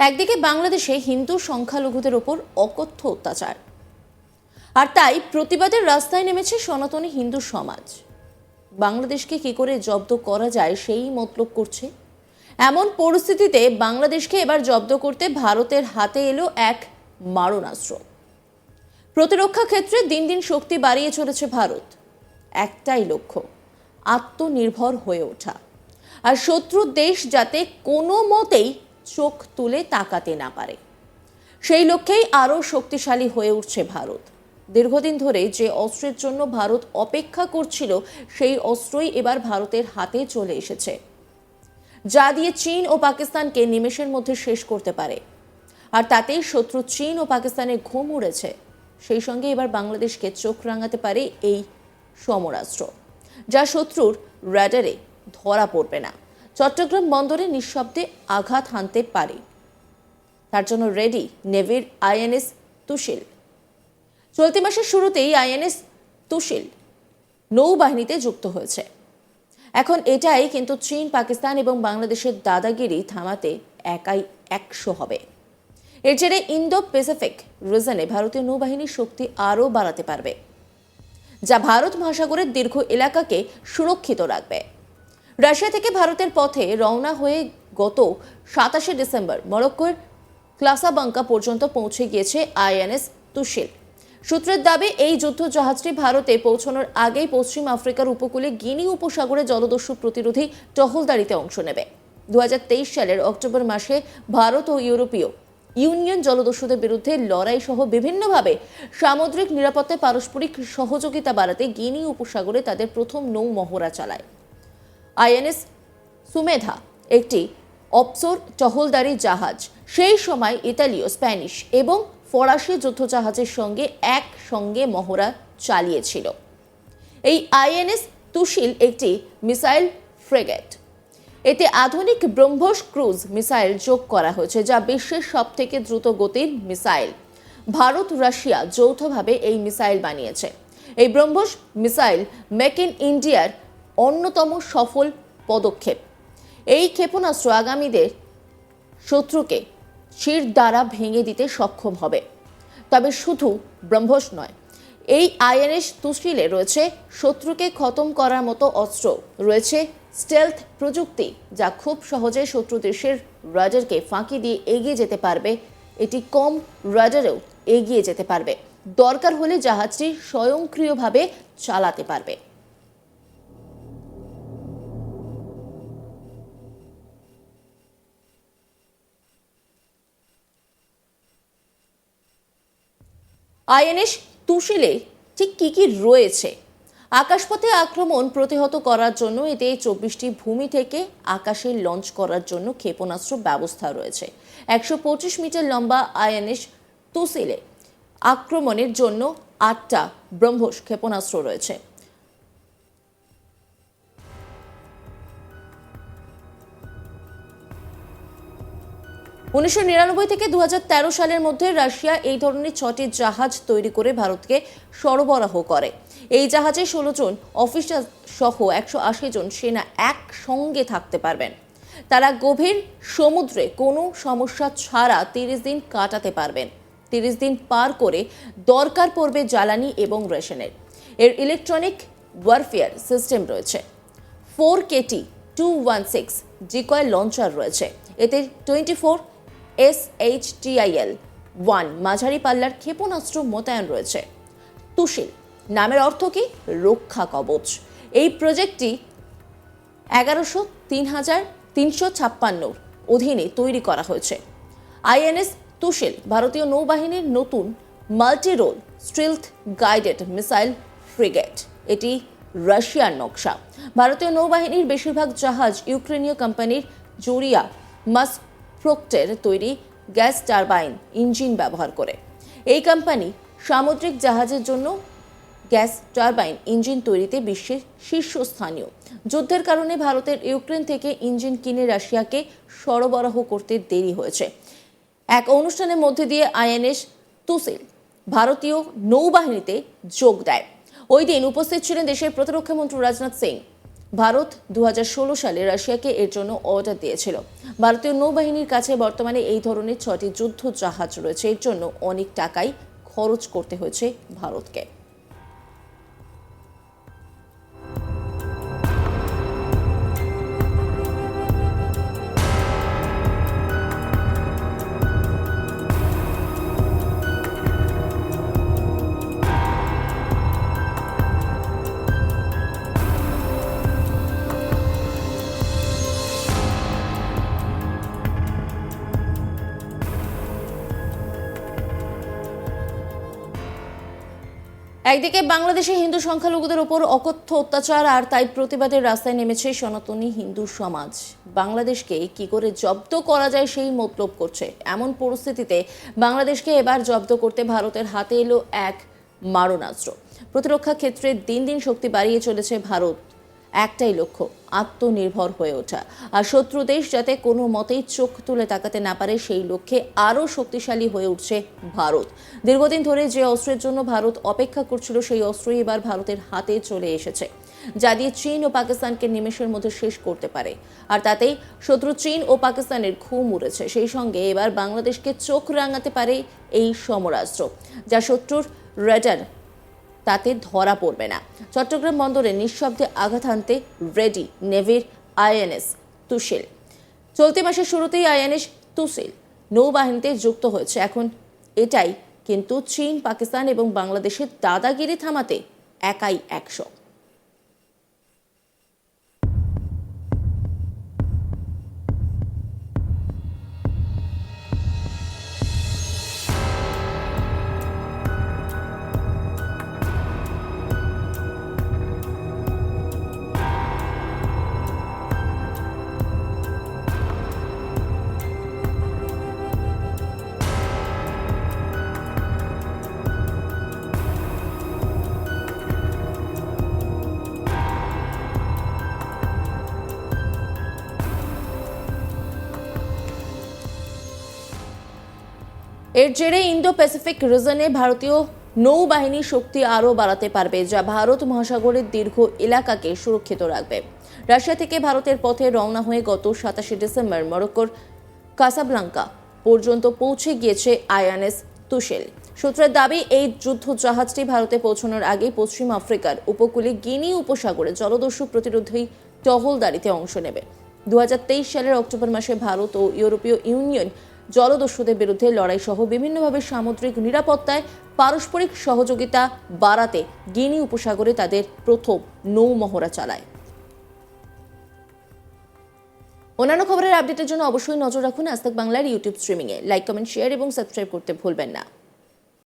একদিকে বাংলাদেশে হিন্দু সংখ্যালঘুদের ওপর অকথ্য অত্যাচার, আর তাই প্রতিবাদের রাস্তায় নেমেছে সনাতনী হিন্দু সমাজ। বাংলাদেশকে কি করে জব্দ করা যায় সেই মতলব করছে। এমন পরিস্থিতিতে বাংলাদেশকে এবার জব্দ করতে ভারতের হাতে এলো এক মারণাস্ত্র। প্রতিরক্ষা ক্ষেত্রে দিন দিন শক্তি বাড়িয়ে চলেছে ভারত। একটাই লক্ষ্য, আত্মনির্ভর হয়ে ওঠা। আর শত্রু দেশ যাতে কোনো মতেই চোখ তুলে তাকাতে না পারে। সেই লক্ষ্যেই আরও শক্তিশালী হয়ে উঠছে ভারত। দীর্ঘদিন ধরে যে অস্ত্রের জন্য ভারত অপেক্ষা করছিল, সেই অস্ত্রই এবার ভারতের হাতে চলে এসেছে। যা দিয়ে চীন ও পাকিস্তানকে নিমেষের মধ্যে শেষ করতে পারে। আর তাতেই শত্রু চীন ও পাকিস্তানের ঘুম উড়েছে। সেই সঙ্গে এবার বাংলাদেশকে চোখ রাঙাতে পারে এই সমরাস্ত্র, যা শত্রুর র্যাডারে ধরা পড়বে না। চট্টগ্রাম বন্দরে নিঃশব্দে আঘাত হানতে পারে। তার জন্য রেডি নেভির আইএনএস তুশিল চলতি মাসের শুরুতেই আইএনএস তুশিল নৌবাহিনীতে যুক্ত হয়েছে। এখন এটাই কিন্তু চীন, পাকিস্তান এবং বাংলাদেশের দাদাগিরি থামাতে একাই একশো হবে। এর জেরে ইন্দো প্যাসিফিক রিজনে ভারতীয় নৌবাহিনীর শক্তি আরও বাড়াতে পারবে, যা ভারত মহাসাগরের দীর্ঘ এলাকাকে সুরক্ষিত রাখবে। রাশিয়া থেকে ভারতের পথে রওনা হয়ে গত সাতাশে ডিসেম্বর মরক্কোর ক্লাসাবাঙ্কা পর্যন্ত পৌঁছে গিয়েছে আইএনএস তুশিল সূত্রের দাবি, এই যুদ্ধ জাহাজটি ভারতে পৌঁছানোর আগেই পশ্চিম আফ্রিকার উপকূলে গিনি উপসাগরে জলদস্যু প্রতিরোধী টহলদারিতে অংশ নেবে। দু হাজার তেইশ সালের অক্টোবর মাসে ভারত ও ইউরোপীয় ইউনিয়ন জলদস্যুদের বিরুদ্ধে লড়াই সহ বিভিন্নভাবে সামুদ্রিক নিরাপত্তায় পারস্পরিক সহযোগিতা বাড়াতে গিনি উপসাগরে তাদের প্রথম নৌ মহড়া চালায়। আইএনএস সুমেধা, একটি অপসোর টহলদারি জাহাজ, সেই সময় ইতালীয়, স্প্যানিশ এবং ফরাসি যুদ্ধজাহাজের সঙ্গে একসঙ্গে মহড়া চালিয়েছিল। এই আইএনএস তুশিল একটি মিসাইল ফ্রেগেট। এতে আধুনিক ব্রহ্মস ক্রুজ মিসাইল যোগ করা হয়েছে, যা বিশ্বের সব থেকে দ্রুত গতির মিসাইল। ভারত, রাশিয়া যৌথভাবে এই মিসাইল বানিয়েছে। এই ব্রহ্মস মিসাইল মেক ইন ইন্ডিয়ার অন্যতম সফল পদক্ষেপ। এই ক্ষেপণাস্ত্র আগামীদের শত্রুকে শির দ্বারা ভেঙে দিতে সক্ষম হবে। তবে শুধু ব্রহ্মস নয়, এই আইএনএস তুশিলে রয়েছে শত্রুকে খতম করার মতো অস্ত্র। রয়েছে স্টেলথ প্রযুক্তি যা খুব সহজে শত্রু দেশের রাডারকে ফাঁকি দিয়ে এগিয়ে যেতে পারবে। এটি কম রাডারেও এগিয়ে যেতে পারবে। দরকার হলে জাহাজটি স্বয়ংক্রিয়ভাবে চালাতে পারবে। আইএনএস তুশিলে ঠিক কী কী রয়েছে? আকাশপথে আক্রমণ প্রতিহত করার জন্য এতে চব্বিশটি ভূমি থেকে আকাশে লঞ্চ করার জন্য ক্ষেপণাস্ত্র ব্যবস্থা রয়েছে। একশো পঁচিশ মিটার লম্বা আইএনএস তুসিলে আক্রমণের জন্য আটটা ব্রহ্মস ক্ষেপণাস্ত্র রয়েছে। উনিশশো নিরানব্বই থেকে দু হাজার তেরো সালের মধ্যে রাশিয়া এই ধরনের ছটি জাহাজ তৈরি করে ভারতকে সরবরাহ করে। এই জাহাজে ষোলো জন অফিসার সহ একশো আশি জন সেনা একসঙ্গে থাকতে পারবেন। তারা গভীর সমুদ্রে কোনো সমস্যা ছাড়া তিরিশ দিন কাটাতে পারবেন। তিরিশ দিন পার করে দরকার পড়বে জ্বালানি এবং রেশনের। এর ইলেকট্রনিক ওয়ারফেয়ার সিস্টেম রয়েছে। Four KT two one six decoy launcher রয়েছে। এতে twenty four S H TIL one, মাঝারি পাল্লার ক্ষেপণাস্ত্র মোতায়েন রয়েছে। তুশিল নামের অর্থ কি? রক্ষা কবচ। এই প্রজেক্টটি এগারোশো তিন হাজার তিনশো ছাপ্পান্নর অধীনে তৈরি করা হয়েছে। আইএনএস তুশিল ভারতীয় নৌবাহিনীর নতুন multi role stealth guided missile frigate. এটি রাশিয়ার নকশা। ভারতীয় নৌবাহিনীর বেশিরভাগ জাহাজ ইউক্রেনীয় কোম্পানির জোরিয়া মাসপ্রোক্টের তৈরি গ্যাস টারবাইন, ইঞ্জিন ব্যবহার করে। এই কোম্পানি সামুদ্রিক জাহাজের জন্য গ্যাস টারবাইন, ইঞ্জিন তৈরিতে বিশ্বের শীর্ষস্থানীয়। যুদ্ধের কারণে ভারতের ইউক্রেন থেকে ইঞ্জিন কিনে রাশিয়াকে সরবরাহ করতে দেরি হয়েছে। এক অনুষ্ঠানের মধ্যে দিয়ে আইএনএস তুসিল ভারতীয় নৌবাহিনীতে যোগ দেয়। ওই দিন উপস্থিত ছিলেন দেশের প্রতিরক্ষা মন্ত্রী রাজনাথ সিং। ভারত দু হাজার ষোলো সালে রাশিয়াকে এর জন্য অর্ডার দিয়েছিল। ভারতীয় নৌবাহিনীর কাছে বর্তমানে এই ধরনের ছটি যুদ্ধ জাহাজ রয়েছে। এর জন্য অনেক টাকাই খরচ করতে হয়েছে ভারতকে। একদিকে বাংলাদেশে হিন্দু সংখ্যালঘুদের ওপর অকথ্য অত্যাচার, আর তাই প্রতিবাদের রাস্তায় নেমেছে সনাতনী হিন্দু সমাজ। বাংলাদেশকে কি করে জব্দ করা যায় সেই মতলব করছে। এমন পরিস্থিতিতে বাংলাদেশকে এবার জব্দ করতে ভারতের হাতে এলো এক মারণাস্ত্র। প্রতিরক্ষা ক্ষেত্রে দিন দিন শক্তি বাড়িয়ে চলেছে ভারত। একটাই লক্ষ্য, আত্মনির্ভর হয়ে ওঠা। আর শত্রু দেশ যাতে কোনো মতেই চোখ তুলে তাকাতে না পারে, সেই লক্ষ্যে আরও শক্তিশালী হয়ে উঠছে ভারত। দীর্ঘদিন ধরে যে অস্ত্রের জন্য ভারত অপেক্ষা করছিল, সেই অস্ত্রই এবার ভারতের হাতে চলে এসেছে, যা দিয়ে চীন ও পাকিস্তানকে নিমেষের মধ্যে শেষ করতে পারে। আর তাতেই শত্রু চীন ও পাকিস্তানের ঘুম উড়েছে। সেই সঙ্গে এবার বাংলাদেশকে চোখ রাঙাতে পারে এই সমরাস্ত্র, যা শত্রুর রেডার তাতে ধরা পড়বে না। চট্টগ্রাম বন্দরে নিঃশব্দে আঘাত হানতে রেডি, নেভির আইএনএস তুশিল চলতি মাসের শুরুতেই আইএনএস তুসিল নৌবাহিনীতে যুক্ত হয়েছে। এখন এটাই কিন্তু চীন, পাকিস্তান এবং বাংলাদেশের দাদাগিরি থামাতে একাই একশো। এর জেরে ইন্দো প্যাসিফিক রিজনে ভারতীয় নৌবাহিনীর শক্তি আরও বাড়াতে পারবে, যা ভারত মহাসাগরের দীর্ঘ এলাকাকে সুরক্ষিত রাখবে। রাশিয়া থেকে ভারতের পথে রওনা হয়ে গত সাতাশে ডিসেম্বর মরক্কোর কাসাবলাঙ্কা পর্যন্ত পৌঁছে গিয়েছে আইএনএস তুশেল সূত্রের দাবি, এই যুদ্ধ জাহাজটি ভারতে পৌঁছানোর আগেই পশ্চিম আফ্রিকার উপকূলে গিনি উপসাগরে জলদস্যু প্রতিরোধী টহলদারিতে অংশ নেবে। দু হাজার তেইশ সালের অক্টোবর মাসে ভারত ও ইউরোপীয় ইউনিয়ন জলদস্যুদের বিরুদ্ধে লড়াই সহ বিভিন্নভাবে সামুদ্রিক নিরাপত্তায় পারস্পরিক সহযোগিতা বাড়াতে গিনি উপসাগরে তাদের প্রথম নৌ মহড়া চালায়। অন্যান্য খবরের আপডেটের জন্য অবশ্যই নজর রাখুন আস্তাক বাংলার ইউটিউব স্ট্রিমিংয়ে। লাইক, কমেন্ট, শেয়ার এবং সাবস্ক্রাইব করতে ভুলবেন না।